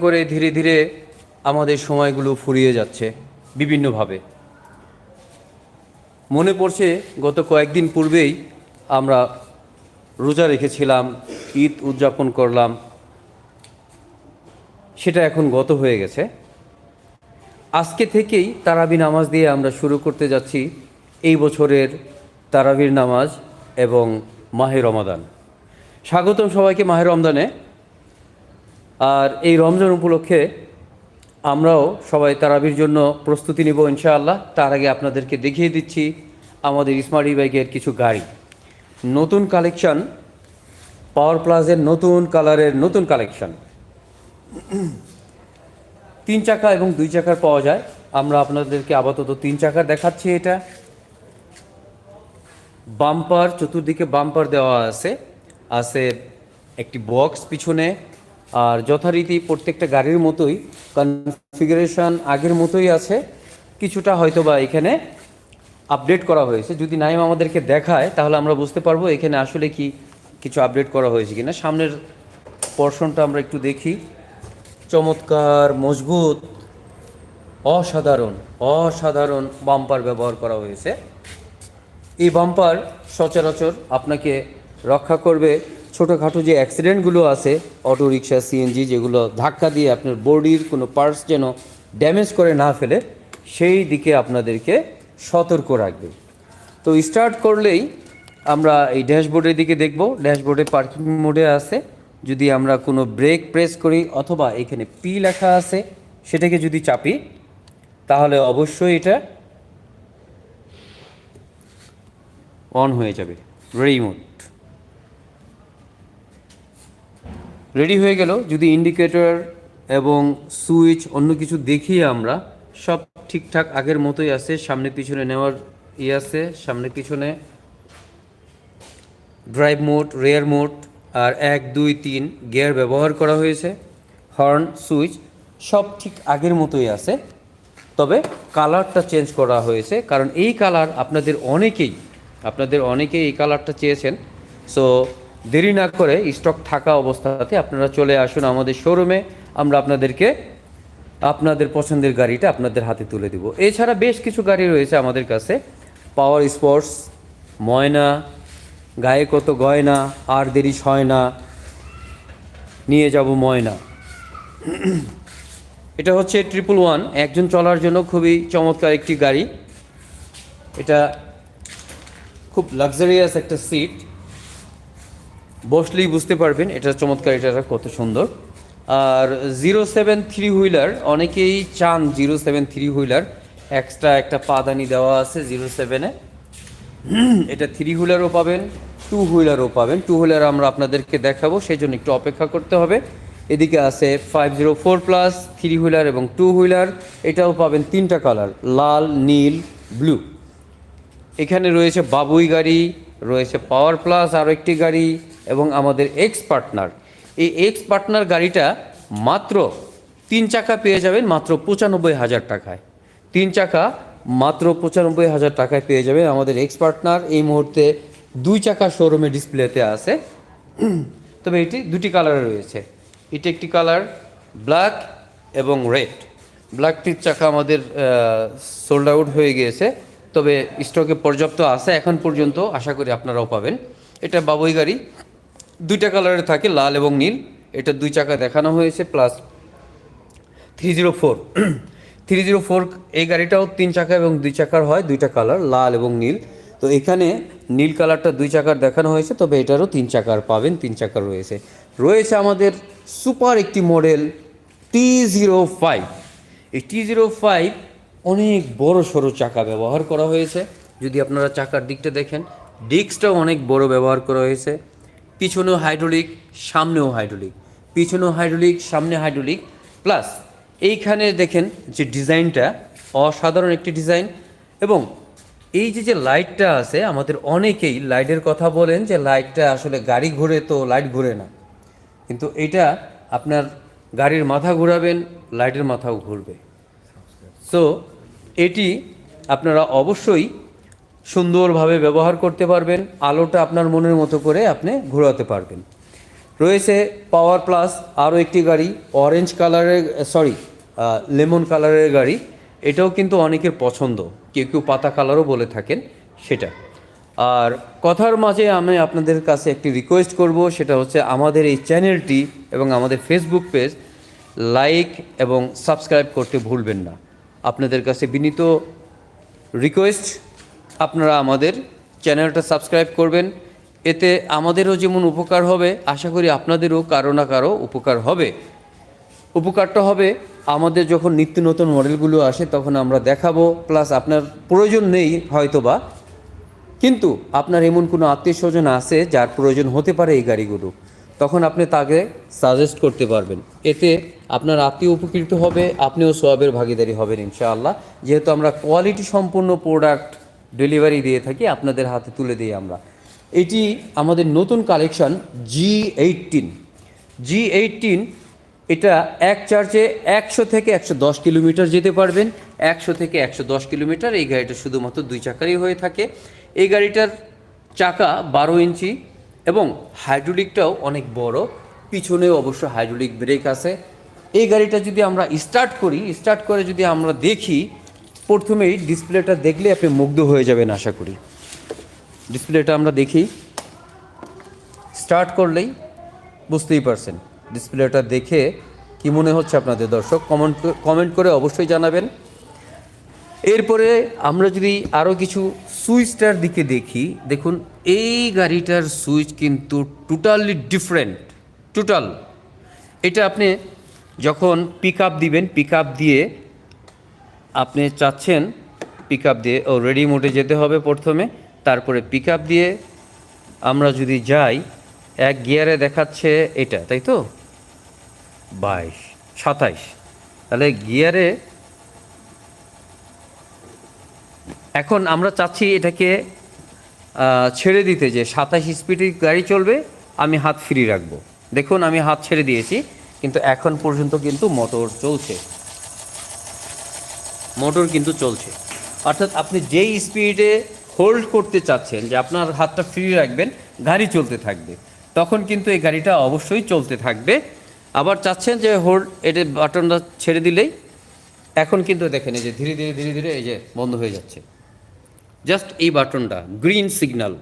করে ধীরে ধীরে আমাদের সময়গুলো ফুরিয়ে যাচ্ছে বিভিন্নভাবে। মনে পড়ছে, গত কয়েকদিন পূর্বেই আমরা রোজা রেখেছিলাম, ঈদ উদযাপন করলাম। সেটা এখন গত হয়ে গেছে। আজকে থেকেই তারাবি নামাজ দিয়ে আমরা শুরু করতে যাচ্ছি এই বছরের তারাবির নামাজ এবং মাহে রমাদান। স্বাগতম সবাইকে মাহে রমদানে। আর এই রমজান উপলক্ষে আমরাও সবাই তারাবির জন্য প্রস্তুতি নিব ইনশাআল্লাহ। তার আগে আপনাদেরকে দেখিয়ে দিচ্ছি আমাদের স্মার্ট বাইকের কিছু গাড়ি। নতুন কালেকশন, পাওয়ার প্লাসের নতুন কালারের নতুন কালেকশন। তিন চাকা এবং দুই চাকার পাওয়া যায়। আমরা আপনাদেরকে আপাতত তিন চাকার দেখাচ্ছি এটা। বাম্পার, চতুর্দিকে বাম্পার দেওয়া আছে। আছে একটি বক্স পিছনে। আর যথারীতি প্রত্যেকটা গাড়ির মতোই কনফিগারেশন আগের মতোই আছে। কিছুটা হয়তো বা এখানে আপডেট করা হয়েছে। যদি নাইম আমাদেরকে দেখায়, তাহলে আমরা বুঝতে পারব এখানে আসলে কি কিছু আপডেট করা হয়েছে কিনা। সামনের পর্শনটা আমরা একটু দেখি। চমৎকার, মজবুত, অসাধারণ অসাধারণ বাম্পার ব্যবহার করা হয়েছে। এই বাম্পার সচরাচর আপনাকে রক্ষা করবে ছোটোখাটো যে অ্যাক্সিডেন্টগুলো আছে অটো রিক্সা সিএনজি যেগুলো ধাক্কা দিয়ে আপনার বডির কোনো পার্টস যেন ড্যামেজ করে না ফেলে, সেই দিকে আপনাদেরকে সতর্ক রাখবে। তো স্টার্ট করলেই আমরা এই ড্যাশবোর্ডের দিকে দেখব। ড্যাশবোর্ডে পার্কিং মোডে আছে। যদি আমরা কোনো ব্রেক প্রেস করি অথবা এখানে পি লেখা আছে, সেটাকে যদি চাপি, তাহলে অবশ্যই এটা অন হয়ে যাবে। রেডি মোড রেডি হয়ে গেল, যদি ইন্ডিকেটর এবং সুইচ অন্য কিছু দেখিয়ে আমরা, সব ঠিকঠাক আগের মতোই আছে, সামনে পিছনে নেওয়ার ই আছে, সামনে পিছনে ড্রাইভ মোড রেয়ার মোড আর এক, দুই, তিন গিয়ার ব্যবহার করা হয়েছে হর্ন সুইচ সব ঠিক আগের মতোই আছে, তবে কালারটা চেঞ্জ করা হয়েছে, কারণ এই কালার আপনাদের অনেকেই আপনাদের অনেকেই এই কালারটা চেয়েছেন সো দেরি না করে স্টক থাকা অবস্থাতে আপনারা চলে আসুন আমাদের শোরুমে। আমরা আপনাদেরকে, আপনাদের পছন্দের গাড়িটা আপনাদের হাতে তুলে দিব। এছাড়া বেশ কিছু গাড়ি রয়েছে আমাদের কাছে। পাওয়ার স্পোর্টস ময়না, গায়ে কত গয়না, আর দেরি হয় না। নিয়ে যাব ময়না। এটা হচ্ছে ট্রিপল ওয়ান একজন চলার জন্য খুবই চমৎকার একটি গাড়ি। এটা খুব লাক্সারিয়াস একটা সিট বসলেই বুঝতে পারবেন, এটা চমৎকার, এটা কত সুন্দর। আর জিরো সেভেন থ্রি হুইলার, অনেকেই চান zero seven three wheeler. Extra একটা পাদানি দেওয়া আছে জিরো সেভেনে এটা থ্রি হুইলারও পাবেন, টু হুইলারও পাবেন। টু হুইলার আমরা আপনাদেরকে দেখাবো সেই জন্য একটু অপেক্ষা করতে হবে। এদিকে আছে five zero four plus, three wheeler এবং টু হুইলার। এটাও পাবেন তিনটা কালার, লাল, নীল, ব্লু। এখানে রয়েছে বাবুই গাড়ি, রয়েছে পাওয়ার প্লাস আরও একটি গাড়ি। এবং আমাদের এক্স পার্টনার এই এক্স পার্টনার গাড়িটা মাত্র তিন চাকা পেয়ে যাবেন মাত্র পঁচানব্বই হাজার টাকায়। তিন চাকা মাত্র পঁচানব্বই হাজার টাকায় পেয়ে যাবেন আমাদের এক্স পার্টনার এই মুহূর্তে দুই চাকা শোরুমে ডিসপ্লেতে আছে। তবে এটি দুটি কালারে রয়েছে। এটি একটি কালার ব্ল্যাক এবং রেড ব্ল্যাক ব্ল্যাকটির চাকা আমাদের সোল্ড আউট হয়ে গিয়েছে। তবে স্টকে পর্যাপ্ত আছে এখন পর্যন্ত, আশা করি আপনারাও পাবেন। এটা বাবুই গাড়ি। দুইটা কালারে থাকে, লাল এবং নীল। এটা দুই চাকা দেখানো হয়েছে, plus three zero four. Three zero four, এই গাড়িটাও তিন চাকা এবং দুই চাকার হয়, দুইটা কালার, লাল এবং নীল। তো এখানে নীল কালারটা দুই চাকার দেখানো হয়েছে, তবে এটারও তিন চাকার পাবেন, তিন চাকার রয়েছে। রয়েছে আমাদের সুপার একটি মডেল টি জিরো ফাইভ। এই টি জিরো ফাইভ অনেক বড় সড়ো চাকা ব্যবহার করা হয়েছে। যদি আপনারা চাকার দিকটা দেখেন, ডিস্কটাও অনেক বড় ব্যবহার করা হয়েছে। পিছনেও হাইড্রোলিক সামনেও হাইড্রোলিক পিছনেও হাইড্রোলিক সামনে হাইড্রোলিক প্লাস এইখানে দেখেন যে ডিজাইনটা অসাধারণ একটি ডিজাইন এবং এই যে যে লাইটটা আছে, আমাদের অনেকেই লাইটের কথা বলেন যে লাইটটা আসলে গাড়ি ঘুরে তো লাইট ঘুরে না। কিন্তু এটা আপনার গাড়ির মাথা ঘোরাবেন লাইটের মাথাও ঘুরবে। সো এটি আপনারা অবশ্যই সুন্দরভাবে ব্যবহার করতে পারবেন, আলোটা আপনার মনের মতো করে আপনি ঘোরাতে পারবেন। রয়েছে পাওয়ার প্লাস আরও একটি গাড়ি অরেঞ্জ কালারের সরি লেমন কালারের গাড়ি। এটাও কিন্তু অনেকের পছন্দ, কেউ কেউ পাতা কালারও বলে থাকেন সেটা। আর কথার মাঝে আমি আপনাদের কাছে একটি রিকোয়েস্ট করব, সেটা হচ্ছে আমাদের এই চ্যানেলটি এবং আমাদের ফেসবুক পেজ লাইক এবং সাবস্ক্রাইব করতে ভুলবেন না। আপনাদের কাছে বিনীত রিকোয়েস্ট আপনারা আমাদের চ্যানেলটা সাবস্ক্রাইব করবেন। এতে আমাদেরও যেমন উপকার হবে, আশা করি আপনাদেরও কারও না কারও উপকার হবে। উপকারটা হবে, আমাদের যখন নিত্য নতুন মডেলগুলো আসে তখন আমরা দেখাবো, প্লাস আপনার প্রয়োজন নেই হয়তোবা। কিন্তু আপনার এমন কোনো আত্মীয় স্বজন আছে যার প্রয়োজন হতে পারে এই গাড়িগুলো, তখন আপনি তাকে সাজেস্ট করতে পারবেন। এতে আপনার আত্মীয় উপকৃত হবে, আপনিও সোয়াবের ভাগিদারি হবেন ইনশাআল্লাহ। যেহেতু আমরা কোয়ালিটি সম্পূর্ণ প্রোডাক্ট ডেলিভারি দিয়ে থাকি, আপনাদের হাতে তুলে দিই আমরা। এটি আমাদের নতুন collection G eighteen G eighteen এটা এক চার্জে একশো থেকে একশো দশ কিলোমিটার যেতে পারবেন। একশো থেকে একশো দশ কিলোমিটার, এই গাড়িটা শুধুমাত্র দুই চাকারই হয়ে থাকে। এই গাড়িটার চাকা বারো ইঞ্চি এবং হাইড্রোলিকটাও অনেক বড়। পিছনেও অবশ্য হাইড্রোলিক ব্রেক আছে। এই গাড়িটা যদি আমরা স্টার্ট করি স্টার্ট করে যদি আমরা দেখি প্রথমেই ডিসপ্লেটা দেখলে আপনি মুগ্ধ হয়ে যাবেন, আশা করি। ডিসপ্লেটা আমরা দেখি। স্টার্ট করলেই বুঝতেই পারছেন, ডিসপ্লেটা দেখে কি মনে হচ্ছে আপনাদের দর্শক। কমেন্ট কমেন্ট করে অবশ্যই জানাবেন। এরপরে আমরা যদি আরও কিছু সুইচটার দিকে দেখি, দেখুন, এই গাড়িটার সুইচ কিন্তু টোটালি ডিফারেন্ট টোটাল এটা আপনি যখন পিক আপ দিবেন পিক আপ দিয়ে আপনি চাচ্ছেন পিক দিয়ে, ও রেডি মোডে যেতে হবে প্রথমে, তারপরে পিক দিয়ে আমরা যদি যাই, এক গিয়ারে দেখাচ্ছে এটা, তাই তো? বাইশ, সাতাইশ। তাহলে গিয়ারে এখন আমরা চাচ্ছি এটাকে ছেড়ে দিতে যে সাতাশ স্পিডে গাড়ি চলবে, আমি হাত ফ্রি রাখব। দেখুন, আমি হাত ছেড়ে দিয়েছি, কিন্তু এখন পর্যন্ত কিন্তু মোটর চলছে। মোটর কিন্তু চলছে। অর্থাৎ আপনি যেই স্পিডে হোল্ড করতে চাচ্ছেন, যে আপনার হাতটা ফ্রি রাখবেন, গাড়ি চলতে থাকবে। তখন কিন্তু এই গাড়িটা অবশ্যই চলতে থাকবে। আবার চাচ্ছেন যে হোল্ড এটা বাটনটা ছেড়ে দিলেই, এখন কিন্তু দেখেন এই যে ধীরে ধীরে ধীরে ধীরে এই যে বন্ধ হয়ে যাচ্ছে। জাস্ট এই বাটনটা গ্রিন সিগন্যাল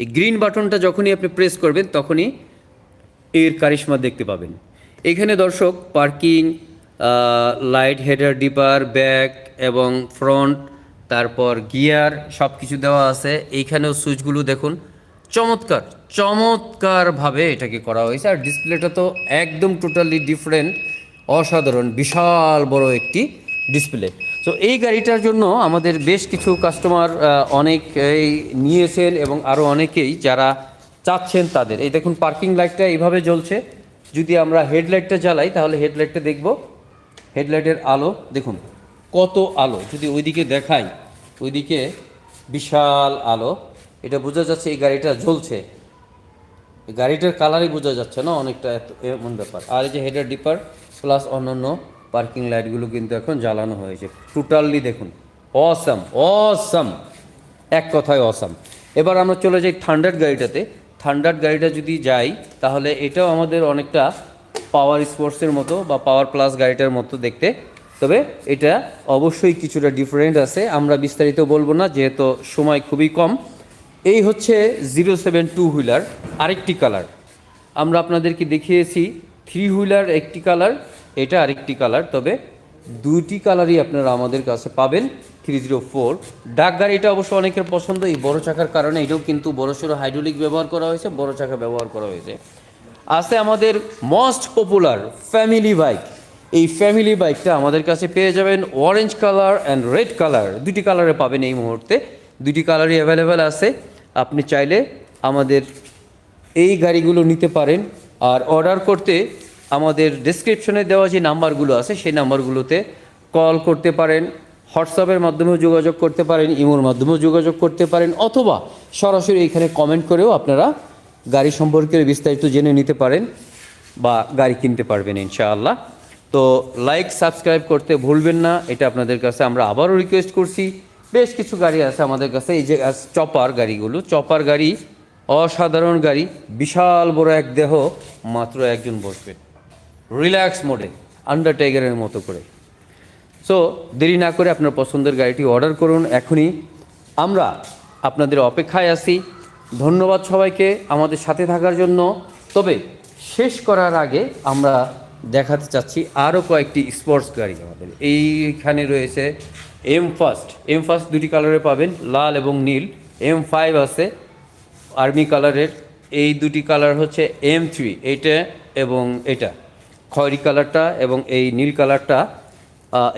এই গ্রিন বাটনটা যখনই আপনি প্রেস করবেন, তখনই এর কারিশমা দেখতে পাবেন। এখানে দর্শক parking light header dipper back এবং ফ্রন্ট তারপর গিয়ার সব কিছু দেওয়া আছে। এইখানেও সুইচগুলো দেখুন। চমৎকার, চমৎকারভাবে এটাকে করা হয়েছে। আর ডিসপ্লেটা তো একদম টোটালি ডিফারেন্ট অসাধারণ, বিশাল বড় একটি ডিসপ্লে তো এই গাড়িটার জন্য আমাদের বেশ কিছু কাস্টমার অনেক নিয়েছেন এবং আরও অনেকেই যারা চাচ্ছেন তাদের। এই দেখুন পার্কিং লাইটটা এইভাবে জ্বলছে। যদি আমরা হেডলাইটটা জ্বালাই, তাহলে হেডলাইটটা দেখব। হেডলাইটের আলো, দেখুন, কত আলো। যদি ওইদিকে দেখাই, ওইদিকে বিশাল আলো, এটা বোঝা যাচ্ছে এই গাড়িটা জ্বলছে। গাড়িটার কালারই বোঝা যাচ্ছে না, অনেকটা এমন ব্যাপার। আর এই যে হেডার ডিপার, প্লাস অন্যান্য পার্কিং লাইটগুলো কিন্তু এখন জ্বালানো হয়েছে। টোটালি দেখুন অসাম অসাম এক কথায় অসাম এবার আমরা চলে যাই থান্ডার্ড গাড়িটাতে। থান্ডার্ড গাড়িটা যদি যাই, তাহলে এটাও আমাদের অনেকটা পাওয়ার স্পোর্টসের মতো বা পাওয়ার প্লাস গাড়িটার মতো দেখতে। তবে এটা অবশ্যই কিছুটা ডিফারেন্ট আছে, আমরা বিস্তারিত বলব না, যেহেতু সময় খুবই কম। এই হচ্ছে জিরো সেভেন টু হুইলার আরেকটি কালার আমরা আপনাদেরকে দেখিয়েছি থ্রি হুইলার একটি কালার এটা আরেকটি কালার তবে দুইটি কালারই আপনারা আমাদের কাছে পাবেন থ্রি জিরো ফোর ডাক গাড়িটা অবশ্য অনেকের পছন্দ, এই বড় চাকার কারণে এটাও কিন্তু বড় সড়ো হাইড্রোলিক ব্যবহার করা হয়েছে, বড় চাকা ব্যবহার করা হয়েছে। আছে আমাদের মোস্ট পপুলার ফ্যামিলি বাইক এই ফ্যামিলি বাইকটা আমাদের কাছে পেয়ে যাবেন orange colour and red colour দুটি কালারে পাবেন এই মুহূর্তে। দুটি কালারই অ্যাভেলেবেল আছে। আপনি চাইলে আমাদের এই গাড়িগুলো নিতে পারেন। আর অর্ডার করতে আমাদের ডেসক্রিপশনে দেওয়া যে নাম্বারগুলো আছে, সেই নাম্বারগুলোতে কল করতে পারেন। হোয়াটসঅ্যাপের মাধ্যমেও যোগাযোগ করতে পারেন, ইমোর মাধ্যমেও যোগাযোগ করতে পারেন। অথবা সরাসরি এখানে কমেন্ট করেও আপনারা গাড়ি সম্পর্কে বিস্তারিত জেনে নিতে পারেন বা গাড়ি কিনতে পারবেন ইনশাআল্লাহ। তো লাইক সাবস্ক্রাইব করতে ভুলবেন না। এটা আপনাদের কাছে আমরা আবারও রিকোয়েস্ট করছি। বেশ কিছু গাড়ি আছে আমাদের কাছে। এই যে চপার গাড়িগুলো। চপার গাড়ি অসাধারণ গাড়ি। বিশাল বড় এক দেহ, মাত্র একজন বসবে। রিল্যাক্স মোডে আন্ডারটেগারের মতো করে। সো দেরি না করে আপনার পছন্দের গাড়িটি অর্ডার করুন এখনই। আমরা আপনাদের অপেক্ষায় আছি। ধন্যবাদ সবাইকে আমাদের সাথে থাকার জন্য। তবে শেষ করার আগে আমরা দেখাতে চাচ্ছি আরও কয়েকটি স্পোর্টস গাড়ি আমাদের। এইখানে রয়েছে এম ফার্স্ট এম ফার্স্ট দুটি কালারে পাবেন, লাল এবং নীল। এম ফাইভ আছে আর্মি কালারের এই দুটি কালার হচ্ছে এম থ্রি এইটা এবং এটা। খয়েরি কালারটা এবং এই নীল কালারটা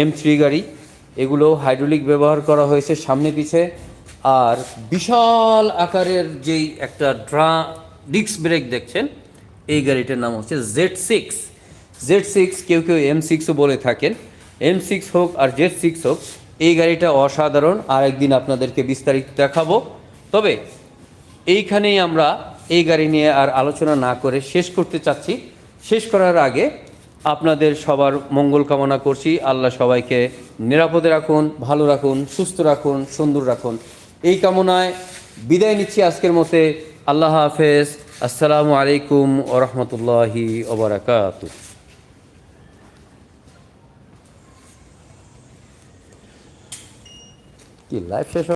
এম থ্রি গাড়ি। এগুলো হাইড্রোলিক ব্যবহার করা হয়েছে সামনে পিছে। আর বিশাল আকারের যেই একটা ড্রা ডিস্ক ব্রেক দেখছেন, এই গাড়িটার নাম হচ্ছে জেড সিক্স জেড সিক্স কেউ কেউ এম সিক্সও বলে থাকেন। এম সিক্স হোক আর জেড সিক্স হোক, এই গাড়িটা অসাধারণ। আর একদিন আপনাদেরকে বিস্তারিত দেখাবো। তবে এইখানেই আমরা এই গাড়ি নিয়ে আর আলোচনা না করে শেষ করতে চাচ্ছি। শেষ করার আগে আপনাদের সবার মঙ্গল কামনা করছি। আল্লাহ সবাইকে নিরাপদে রাখুন, ভালো রাখুন, সুস্থ রাখুন, সুন্দর রাখুন। এই কামনায় বিদায় নিচ্ছি আজকের মতে। আল্লাহ হাফেজ। আসসালামু আলাইকুম ওরহমতুল্লাহি ওবরাকাত কি লাইফ শেষ